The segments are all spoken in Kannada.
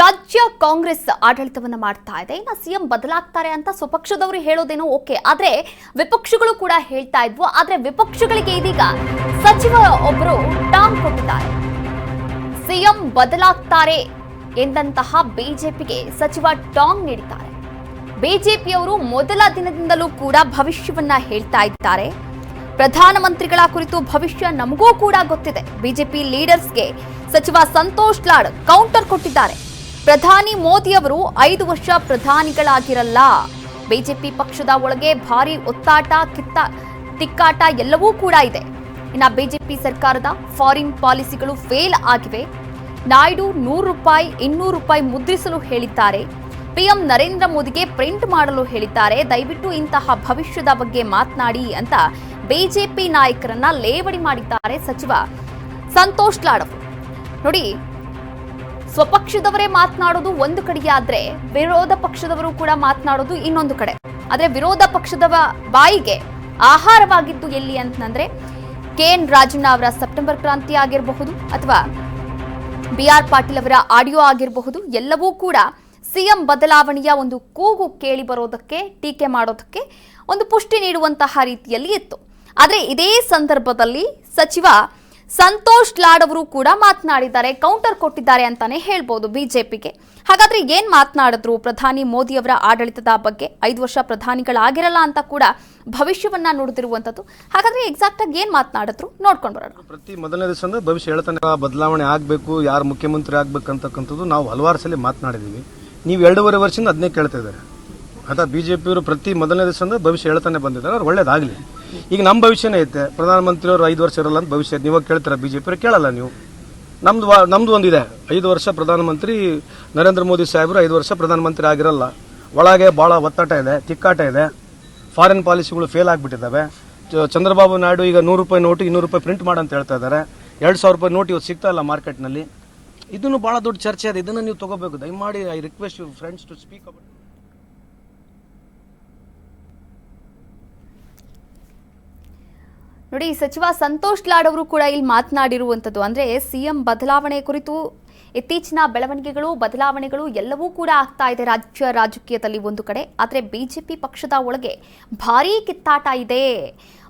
ರಾಜ್ಯ ಕಾಂಗ್ರೆಸ್ ಆಡಳಿತವನ್ನ ಮಾಡ್ತಾ ಇದೆ. ಇನ್ನು ಸಿಎಂ ಬದಲಾಗ್ತಾರೆ ಅಂತ ಸ್ವಪಕ್ಷದವರು ಹೇಳೋದೇನೋ ಓಕೆ. ಆದ್ರೆ ವಿಪಕ್ಷಗಳು ಕೂಡ ಹೇಳ್ತಾ ಇದ್ವು. ಆದ್ರೆ ವಿಪಕ್ಷಗಳಿಗೆ ಇದೀಗ ಸಚಿವ ಒಬ್ಬರು ಟಾಂಗ್ ಕೊಟ್ಟಿದ್ದಾರೆ. ಸಿಎಂ ಬದಲಾಗ್ತಾರೆ ಎಂದಂತಹ ಬಿಜೆಪಿಗೆ ಸಚಿವ ಟಾಂಗ್ ನೀಡಿದ್ದಾರೆ. ಬಿಜೆಪಿಯವರು ಮೊದಲ ದಿನದಿಂದಲೂ ಕೂಡ ಭವಿಷ್ಯವನ್ನ ಹೇಳ್ತಾ ಇದ್ದಾರೆ. ಪ್ರಧಾನಮಂತ್ರಿಗಳ ಕುರಿತು ಭವಿಷ್ಯ ನಮಗೂ ಕೂಡ ಗೊತ್ತಿದೆ. ಬಿಜೆಪಿ ಲೀಡರ್ಸ್ಗೆ ಸಚಿವ ಸಂತೋಷ್ ಲಾಡ್ ಕೌಂಟರ್ ಕೊಟ್ಟಿದ್ದಾರೆ. ಪ್ರಧಾನಿ ಮೋದಿಯವರು ಐದು ವರ್ಷ ಪ್ರಧಾನಿಗಳಾಗಿರಲ್ಲ. ಬಿಜೆಪಿ ಪಕ್ಷದ ಒಳಗೆ ಭಾರಿ ಒತ್ತಾಟ, ಕಿತ್ತ, ತಿಕ್ಕಾಟ ಎಲ್ಲವೂ ಕೂಡ ಇದೆ. ಇನ್ನು ಬಿಜೆಪಿ ಸರ್ಕಾರದ ಫಾರಿನ್ ಪಾಲಿಸಿಗಳು ಫೇಲ್ ಆಗಿವೆ. ನಾಯ್ಡು ನೂರು ರೂಪಾಯಿ, ಇನ್ನೂರು ರೂಪಾಯಿ ಮುದ್ರಿಸಲು ಹೇಳಿದ್ದಾರೆ. ಪಿಎಂ ನರೇಂದ್ರ ಮೋದಿಗೆ ಪ್ರಿಂಟ್ ಮಾಡಲು ಹೇಳಿದ್ದಾರೆ. ದಯವಿಟ್ಟು ಇಂತಹ ಭವಿಷ್ಯದ ಬಗ್ಗೆ ಮಾತನಾಡಿ ಅಂತ ಬಿಜೆಪಿ ನಾಯಕರನ್ನ ಲೇವಡಿ ಮಾಡಿದ್ದಾರೆ ಸಚಿವ ಸಂತೋಷ್ ಲಾಡವ್. ನೋಡಿ ಸ್ವಪಕ್ಷದವರೇ ಮಾತನಾಡೋದು ಒಂದು ಕಡೆಯಾದ್ರೆ ವಿರೋಧ ಪಕ್ಷದವರು ಕೂಡ ಮಾತನಾಡೋದು ಇನ್ನೊಂದು ಕಡೆ. ಆದ್ರೆ ವಿರೋಧ ಪಕ್ಷದ ಬಾಯಿಗೆ ಆಹಾರವಾಗಿದ್ದು ಎಲ್ಲಿ ಅಂತಂದ್ರೆ ಕೆ ಎನ್ ರಾಜಣ್ಣ ಅವರ ಸೆಪ್ಟೆಂಬರ್ ಕ್ರಾಂತಿ ಆಗಿರಬಹುದು ಅಥವಾ ಬಿ ಆರ್ ಪಾಟೀಲ್ ಅವರ ಆಡಿಯೋ ಆಗಿರಬಹುದು, ಎಲ್ಲವೂ ಕೂಡ ಸಿಎಂ ಬದಲಾವಣೆಯ ಒಂದು ಕೂಗು ಕೇಳಿ ಬರೋದಕ್ಕೆ, ಟೀಕೆ ಮಾಡೋದಕ್ಕೆ ಒಂದು ಪುಷ್ಟಿ ನೀಡುವಂತಹ ರೀತಿಯಲ್ಲಿ ಇತ್ತು. ಆದರೆ ಇದೇ ಸಂದರ್ಭದಲ್ಲಿ ಸಚಿವ ಸಂತೋಷ್ ಲಾಡ್ ಅವರು ಕೂಡ ಮಾತನಾಡಿದ್ದಾರೆ ಕೌಂಟರ್ ಕೊಟ್ಟಿದ್ದಾರೆ ಅಂತಾನೆ ಹೇಳ್ಬೋದು ಬಿಜೆಪಿಗೆ. ಹಾಗಾದ್ರೆ ಏನ್ ಮಾತನಾಡಿದ್ರು ಪ್ರಧಾನಿ ಮೋದಿ ಅವರ ಆಡಳಿತದ ಬಗ್ಗೆ? ಐದು ವರ್ಷ ಪ್ರಧಾನಿಗಳಾಗಿರಲ್ಲ ಅಂತ ಕೂಡ ಭವಿಷ್ಯವನ್ನ ನುಡಿದಿರುವಂತದ್ದು ಹಾಗಾದ್ರೆ ಎಕ್ಸಾಕ್ಟ್ ಆಗಿ ಏನ್ ಮಾತನಾಡಿದ್ರು ನೋಡ್ಕೊಂಡು ಬರೋಣ. ಪ್ರತಿ ಮೊದಲನೇ ದಿವಸ ಭವಿಷ್ಯ ಹೇಳ್ತಾನೆ ಬದಲಾವಣೆ ಆಗಬೇಕು, ಯಾರು ಮುಖ್ಯಮಂತ್ರಿ ಆಗ್ಬೇಕಂತಕ್ಕಂಥದ್ದು ನಾವು ಹಲವಾರು ಸಲ ಮಾತನಾಡಿದೀವಿ. ನೀವು ಎರಡೂವರೆ ವರ್ಷದಿಂದ ಅದನ್ನೇ ಕೇಳ್ತಾ ಇದ್ದಾರೆ. ಅಥವಾ ಬಿಜೆಪಿಯವರು ಪ್ರತಿ ಮೊದಲನೇ ದಿವಸ ಭವಿಷ್ಯ ಹೇಳ್ತಾನೆ ಬಂದಿದ್ದಾರೆ, ಅವ್ರು ಒಳ್ಳೇದಾಗಲಿ. ಈಗ ನಮ್ಮ ಭವಿಷ್ಯನೇ ಐತೆ. ಪ್ರಧಾನಮಂತ್ರಿಯವರು ಐದು ವರ್ಷ ಇರಲ್ಲ ಅಂತ ಭವಿಷ್ಯ ನೀವು ಜೆ ಪಿ ಕೇಳಲ್ಲ ನೀವು. ನಮ್ದು ನಮ್ದು ಒಂದಿದೆ. ಐದು ವರ್ಷ ಪ್ರಧಾನಮಂತ್ರಿ ನರೇಂದ್ರ ಮೋದಿ ಸಾಹೇಬರು ಐದು ವರ್ಷ ಪ್ರಧಾನಮಂತ್ರಿ ಆಗಿರಲ್ಲ. ಒಳಗೆ ಭಾಳ ಒತ್ತಾಟ ಇದೆ, ತಿಕ್ಕಾಟ ಇದೆ. ಫಾರಿನ್ ಪಾಲಿಸಿಗಳು ಫೇಲ್ ಆಗಿಬಿಟ್ಟಿದ್ದಾವೆ. ಚಂದ್ರಬಾಬು ನಾಯ್ಡು ಈಗ ನೂರು ರೂಪಾಯಿ ನೋಟು, ಇನ್ನೂರು ರೂಪಾಯಿ ಪ್ರಿಂಟ್ ಮಾಡಂತ ಹೇಳ್ತಾ ಇದ್ದಾರೆ. ಎರಡು ಸಾವಿರ ರೂಪಾಯಿ ನೋಟ್ ಇವತ್ತು ಸಿಗ್ತಾ ಇಲ್ಲ ಮಾರ್ಕೆಟ್ನಲ್ಲಿ. ಇದನ್ನು ಭಾಳ ದೊಡ್ಡ ಚರ್ಚೆ ಇದೆ ಇದನ್ನು ನೀವು ತಗೋಬೇಕು. ದಯಮಾಡಿ I request you friends to speak about ನೋಡಿ, ಸಚಿವ ಸಂತೋಷ್ ಲಾಡ್ ಅವರು ಕೂಡ ಇಲ್ಲಿ ಮಾತನಾಡಿರುವಂಥದ್ದು. ಅಂದ್ರೆ ಸಿಎಂ ಬದಲಾವಣೆ ಕುರಿತು ಇತ್ತೀಚಿನ ಬೆಳವಣಿಗೆಗಳು, ಬದಲಾವಣೆಗಳು ಎಲ್ಲವೂ ಕೂಡ ಆಗ್ತಾ ಇದೆ ರಾಜ್ಯ ರಾಜಕೀಯದಲ್ಲಿ ಒಂದು ಕಡೆ. ಆದರೆ ಬಿಜೆಪಿ ಪಕ್ಷದ ಒಳಗೆ ಭಾರೀ ಕಿತ್ತಾಟ ಇದೆ.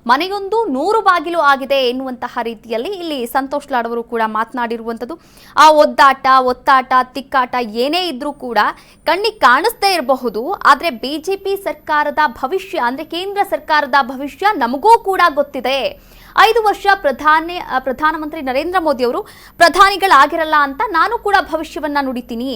ಮನೆಯೊಂದು ನೂರು ಬಾಗಿಲು ಆಗಿದೆ ಎನ್ನುವಂತಹ ರೀತಿಯಲ್ಲಿ ಇಲ್ಲಿ ಸಂತೋಷ್ ಲಾಡವರು ಕೂಡ ಮಾತನಾಡಿರುವಂಥದ್ದು. ಆ ಒದ್ದಾಟ, ಒತ್ತಾಟ, ತಿಕ್ಕಾಟ ಏನೇ ಇದ್ರೂ ಕೂಡ ಕಣ್ಣಿಗೆ ಕಾಣಿಸ್ದೇ ಇರಬಹುದು. ಆದರೆ ಬಿಜೆಪಿ ಸರ್ಕಾರದ ಭವಿಷ್ಯ, ಅಂದ್ರೆ ಕೇಂದ್ರ ಸರ್ಕಾರದ ಭವಿಷ್ಯ ನಮಗೂ ಕೂಡ ಗೊತ್ತಿದೆ. ಐದು ವರ್ಷ ಪ್ರಧಾನಿ ಪ್ರಧಾನಮಂತ್ರಿ ನರೇಂದ್ರ ಮೋದಿ ಅವರು ಪ್ರಧಾನಿಗಳಾಗಿರಲ್ಲ ಅಂತ ನಾನು ಕೂಡ ಭವಿಷ್ಯವನ್ನ ನುಡಿತೀನಿ.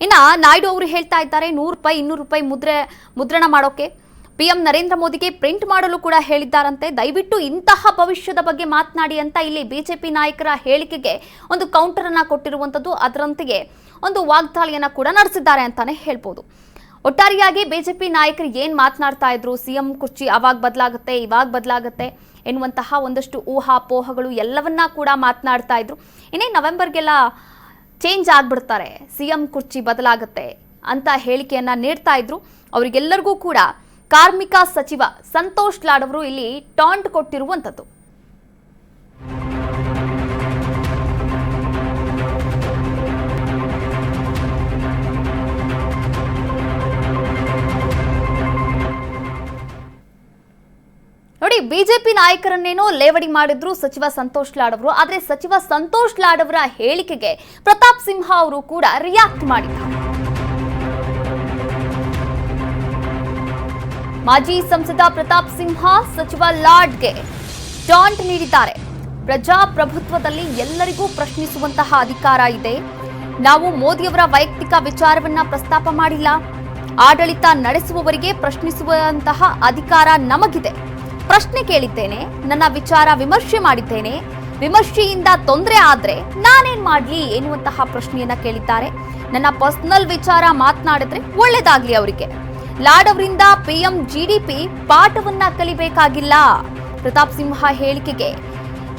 ಇನ್ನ ನಾಯ್ಡು ಅವರು ಹೇಳ್ತಾ ಇದ್ದಾರೆ, ನೂರು ರೂಪಾಯಿ, ಇನ್ನೂರು ರೂಪಾಯಿ ಮುದ್ರೆ, ಮುದ್ರಣ ಮಾಡೋಕೆ. ಪಿಎಂ ನರೇಂದ್ರ ಮೋದಿಗೆ ಪ್ರಿಂಟ್ ಮಾಡಲು ಕೂಡ ಹೇಳಿದ್ದಾರಂತೆ. ದಯವಿಟ್ಟು ಇಂತಹ ಭವಿಷ್ಯದ ಬಗ್ಗೆ ಮಾತನಾಡಿ ಅಂತ ಇಲ್ಲಿ ಬಿಜೆಪಿ ನಾಯಕರ ಹೇಳಿಕೆಗೆ ಒಂದು ಕೌಂಟರ್ ಅನ್ನ ಕೊಟ್ಟಿರುವಂತದ್ದು. ಅದರಂತೆಯೇ ಒಂದು ವಾಗ್ದಾಳಿಯನ್ನ ಕೂಡ ನಡೆಸಿದ್ದಾರೆ ಅಂತಾನೆ ಹೇಳ್ಬೋದು. ಒಟ್ಟಾರೆಯಾಗಿ ಬಿಜೆಪಿ ನಾಯಕರು ಏನ್ ಮಾತನಾಡ್ತಾ ಇದ್ರು? ಸಿಎಂ ಕುರ್ಚಿ ಅವಾಗ ಬದಲಾಗುತ್ತೆ, ಇವಾಗ ಬದಲಾಗುತ್ತೆ ಎನ್ನುವಂತಹ ಒಂದಷ್ಟು ಊಹಾಪೋಹಗಳು ಎಲ್ಲವನ್ನ ಕೂಡ ಮಾತನಾಡ್ತಾ ಇದ್ರು. ಇನ್ನೇ ನವೆಂಬರ್ಗೆಲ್ಲ ಚೇಂಜ್ ಆಗ್ಬಿಡ್ತಾರೆ. ಸಿಎಂ ಕುರ್ಚಿ ಬದಲಾಗುತ್ತೆ ಅಂತ ಹೇಳಿಕೆಯನ್ನ ನೀಡ್ತಾ ಇದ್ರು. ಅವರಿಗೆಲ್ಲರಿಗೂ ಕೂಡ ಕಾರ್ಮಿಕ ಸಚಿವ ಸಂತೋಷ್ ಲಾಡ್ ಅವರು ಇಲ್ಲಿ ಟಾಂಟ್ ಕೊಟ್ಟಿರುವಂಥದ್ದು. ನೋಡಿ, ಬಿಜೆಪಿ ನಾಯಕರನ್ನೇನೋ ಲೇವಡಿ ಮಾಡಿದ್ರು ಸಚಿವ ಸಂತೋಷ್ ಲಾಡ್ ಅವರು, ಆದರೆ ಸಚಿವ ಸಂತೋಷ್ ಲಾಡ್ ಅವರ ಹೇಳಿಕೆಗೆ ಪ್ರತಾಪ್ ಸಿಂಹ ಅವರು ಕೂಡ ರಿಯಾಕ್ಟ್ ಮಾಡಿದ್ದಾರೆ. ಮಾಜಿ ಸಂಸದ ಪ್ರತಾಪ್ ಸಿಂಹ ಸಚಿವ ಲಾಡ್ಗೆ ಟಾಂಟ್ ನೀಡಿದ್ದಾರೆ. ಪ್ರಜಾಪ್ರಭುತ್ವದಲ್ಲಿ ಎಲ್ಲರಿಗೂ ಪ್ರಶ್ನಿಸುವಂತಹ ಅಧಿಕಾರ ಇದೆ. ನಾವು ಮೋದಿಯವರ ವೈಯಕ್ತಿಕ ವಿಚಾರವನ್ನ ಪ್ರಸ್ತಾಪ ಮಾಡಿಲ್ಲ. ಆಡಳಿತ ನಡೆಸುವವರಿಗೆ ಪ್ರಶ್ನಿಸುವಂತಹ ಅಧಿಕಾರ ನಮಗಿದೆ. ಪ್ರಶ್ನೆ ಕೇಳಿದ್ದೇನೆ, ನನ್ನ ವಿಚಾರ ವಿಮರ್ಶೆ ಮಾಡಿದ್ದೇನೆ. ವಿಮರ್ಶೆಯಿಂದ ತೊಂದರೆ ಆದ್ರೆ ನಾನೇನ್ ಮಾಡ್ಲಿ ಎನ್ನುವಂತಹ ಪ್ರಶ್ನೆಯನ್ನ ಕೇಳಿದ್ದಾರೆ. ನನ್ನ ಪರ್ಸನಲ್ ವಿಚಾರ ಮಾತನಾಡಿದ್ರೆ ಒಳ್ಳೇದಾಗ್ಲಿ ಅವರಿಗೆ. ಲಾಡ್ ಅವರಿಂದ ಪಿಎಂ ಜಿಡಿಪಿ ಪಾಠವನ್ನ ಕಲಿಬೇಕಾಗಿಲ್ಲ. ಪ್ರತಾಪ್ ಸಿಂಹ ಹೇಳಿಕೆಗೆ,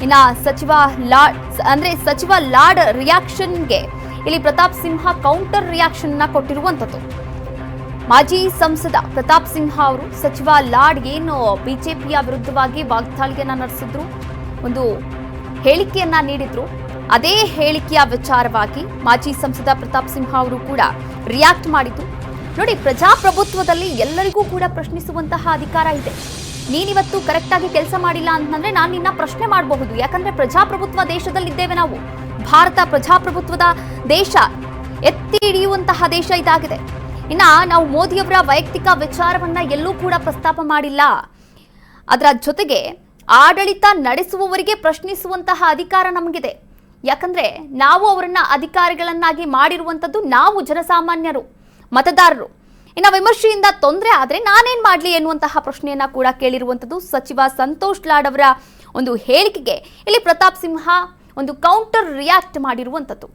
ಇನ್ನ ಸಚಿವ ಲಾಡ್, ಅಂದ್ರೆ ಸಚಿವ ಲಾಡ್ ರಿಯಾಕ್ಷನ್ಗೆ ಇಲ್ಲಿ ಪ್ರತಾಪ್ ಸಿಂಹ ಕೌಂಟರ್ ರಿಯಾಕ್ಷನ್ನ ಕೊಟ್ಟಿರುವಂತದ್ದು ಮಾಜಿ ಸಂಸದ ಪ್ರತಾಪ್ ಸಿಂಹ ಅವರು ಸಚಿವ ಲಾಡ್ ಏನು ಬಿಜೆಪಿಯ ವಿರುದ್ಧವಾಗಿ ವಾಗ್ದಾಳಿಯನ್ನ ನಡೆಸಿದ್ರು, ಒಂದು ಹೇಳಿಕೆಯನ್ನ ನೀಡಿದ್ರು. ಅದೇ ಹೇಳಿಕೆಯ ವಿಚಾರವಾಗಿ ಮಾಜಿ ಸಂಸದ ಪ್ರತಾಪ್ ಸಿಂಹ ಅವರು ಕೂಡ ರಿಯಾಕ್ಟ್ ಮಾಡಿದ್ದು ನೋಡಿ, ಪ್ರಜಾಪ್ರಭುತ್ವದಲ್ಲಿ ಎಲ್ಲರಿಗೂ ಕೂಡ ಪ್ರಶ್ನಿಸುವಂತಹ ಅಧಿಕಾರ ಇದೆ. ನೀನಿವತ್ತು ಕರೆಕ್ಟಾಗಿ ಕೆಲಸ ಮಾಡಿಲ್ಲ ಅಂತಂದ್ರೆ ನಾನು ನಿನ್ನ ಪ್ರಶ್ನೆ ಮಾಡಬಹುದು. ಯಾಕಂದ್ರೆ ಪ್ರಜಾಪ್ರಭುತ್ವ ದೇಶದಲ್ಲಿದ್ದೇವೆ ನಾವು. ಭಾರತ ಪ್ರಜಾಪ್ರಭುತ್ವದ ದೇಶ, ಎತ್ತಿ ಹಿಡಿಯುವಂತಹ ದೇಶ ಇದಾಗಿದೆ. ಇನ್ನ ನಾವು ಮೋದಿಯವರ ವೈಯಕ್ತಿಕ ವಿಚಾರವನ್ನ ಎಲ್ಲೂ ಕೂಡ ಪ್ರಸ್ತಾಪ ಮಾಡಿಲ್ಲ. ಅದರ ಜೊತೆಗೆ ಆಡಳಿತ ನಡೆಸುವವರಿಗೆ ಪ್ರಶ್ನಿಸುವಂತಹ ಅಧಿಕಾರ ನಮಗಿದೆ. ಯಾಕಂದ್ರೆ ನಾವು ಅವರನ್ನ ಅಧಿಕಾರಿಗಳನ್ನಾಗಿ ಮಾಡಿರುವಂಥದ್ದು ನಾವು ಜನಸಾಮಾನ್ಯರು. ಮತದಾರರು. ಇನ್ನು ವಿಮರ್ಶೆಯಿಂದ ತೊಂದರೆ ಆದರೆ ನಾನೇನ್ ಮಾಡಲಿ ಎನ್ನುವಂತಹ ಪ್ರಶ್ನೆಯನ್ನ ಕೂಡ ಕೇಳಿರುವಂಥದ್ದು ಸಚಿವ ಸಂತೋಷ್ ಲಾಡ್ ಅವರ ಒಂದು ಹೇಳಿಕೆಗೆ. ಇಲ್ಲಿ ಪ್ರತಾಪ್ ಸಿಂಹ ಒಂದು ಕೌಂಟರ್ ರಿಯಾಕ್ಟ್ ಮಾಡಿರುವಂಥದ್ದು.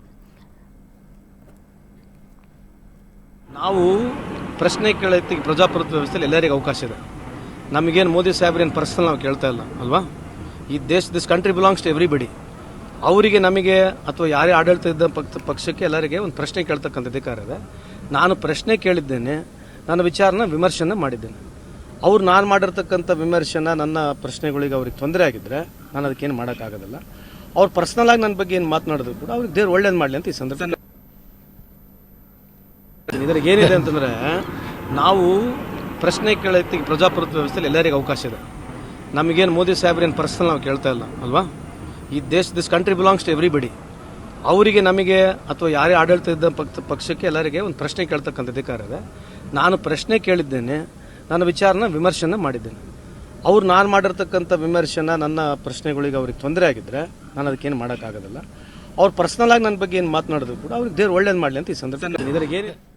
ನಾವು ಪ್ರಶ್ನೆ ಕೇಳೋದಕ್ಕೆ ಪ್ರಜಾಪ್ರಭುತ್ವ ವ್ಯವಸ್ಥೆಯಲ್ಲಿ ಎಲ್ಲರಿಗೂ ಅವಕಾಶ ಇದೆ. ನಮಗೇನು ಮೋದಿ ಸಾಹೇಬ್ರೇನು ಪರ್ಸನಲ್ ನಾವು ಕೇಳ್ತಾ ಇಲ್ಲ, ಅಲ್ವಾ? ಈ ದೇಶ this country belongs to everybody ಅವರಿಗೆ ನಮಗೆ ಅಥವಾ ಯಾರೇ ಆಡಳಿತ ಇದ್ದ ಪಕ್ಷ ಪಕ್ಷಕ್ಕೆ ಎಲ್ಲರಿಗೆ ಒಂದು ಪ್ರಶ್ನೆ ಕೇಳ್ತಕ್ಕಂಥ ಅಧಿಕಾರ ಇದೆ. ನಾನು ಪ್ರಶ್ನೆ ಕೇಳಿದ್ದೇನೆ, ನನ್ನ ವಿಚಾರನ ವಿಮರ್ಶನ ಮಾಡಿದ್ದೇನೆ. ಅವ್ರು ನಾನು ಮಾಡಿರ್ತಕ್ಕಂಥ ವಿಮರ್ಶನ ನನ್ನ ಪ್ರಶ್ನೆಗಳಿಗೆ ಅವ್ರಿಗೆ ತೊಂದರೆ ಆಗಿದ್ರೆ ನಾನು ಅದಕ್ಕೇನು ಮಾಡೋಕ್ಕಾಗೋದಿಲ್ಲ. ಅವ್ರು ಪರ್ಸನಲ್ ಆಗಿ ನನ್ನ ಬಗ್ಗೆ ಏನು ಮಾತನಾಡಿದ್ರು ಕೂಡ ಅವ್ರಿಗೆ ದೇವ್ರು ಒಳ್ಳೇದು ಮಾಡಲಿ ಅಂತ ಈ ಸಂದರ್ಭ ಇದ್ರಿಗೆ ಏನಿದೆ ಅಂತಂದರೆ, ನಾವು ಪ್ರಶ್ನೆ ಕೇಳೋದಕ್ಕೆ ಪ್ರಜಾಪ್ರಭುತ್ವ ವ್ಯವಸ್ಥೆಯಲ್ಲಿ ಎಲ್ಲರಿಗೂ ಅವಕಾಶ ಇದೆ. ನಮಗೇನು ಮೋದಿ ಸಾಹೇಬ್ರೇನು ಪರ್ಸನಲ್ ನಾವು ಕೇಳ್ತಾ ಇಲ್ಲ, ಅಲ್ವಾ? ಈ ದೇಶ this country belongs to everybody ಅವರಿಗೆ ನಮಗೆ ಅಥವಾ ಯಾರೇ ಆಡಳಿತ ಇದ್ದ ಪಕ್ಷ ಪಕ್ಷಕ್ಕೆ ಎಲ್ಲರಿಗೆ ಒಂದು ಪ್ರಶ್ನೆ ಕೇಳ್ತಕ್ಕಂಥ ಅಧಿಕಾರ ಇದೆ. ನಾನು ಪ್ರಶ್ನೆ ಕೇಳಿದ್ದೇನೆ, ನನ್ನ ವಿಚಾರನ ವಿಮರ್ಶೆನ ಮಾಡಿದ್ದೇನೆ. ಅವ್ರು ನಾನು ಮಾಡಿರ್ತಕ್ಕಂಥ ವಿಮರ್ಶೆನ ನನ್ನ ಪ್ರಶ್ನೆಗಳಿಗೆ ಅವ್ರಿಗೆ ತೊಂದರೆ ಆಗಿದ್ರೆ ನಾನು ಅದಕ್ಕೇನು ಮಾಡೋಕ್ಕಾಗೋದಿಲ್ಲ. ಅವ್ರು ಪರ್ಸ್ನಲ್ ಆಗಿ ನನ್ನ ಬಗ್ಗೆ ಏನು ಮಾತನಾಡಿದ್ರು ಕೂಡ ಅವ್ರಿಗೆ ದೇವ್ರು ಒಳ್ಳೇದು ಮಾಡಲಿ ಅಂತ ಈ ಸಂದರ್ಭದಲ್ಲಿ ಇದರಿಗೆ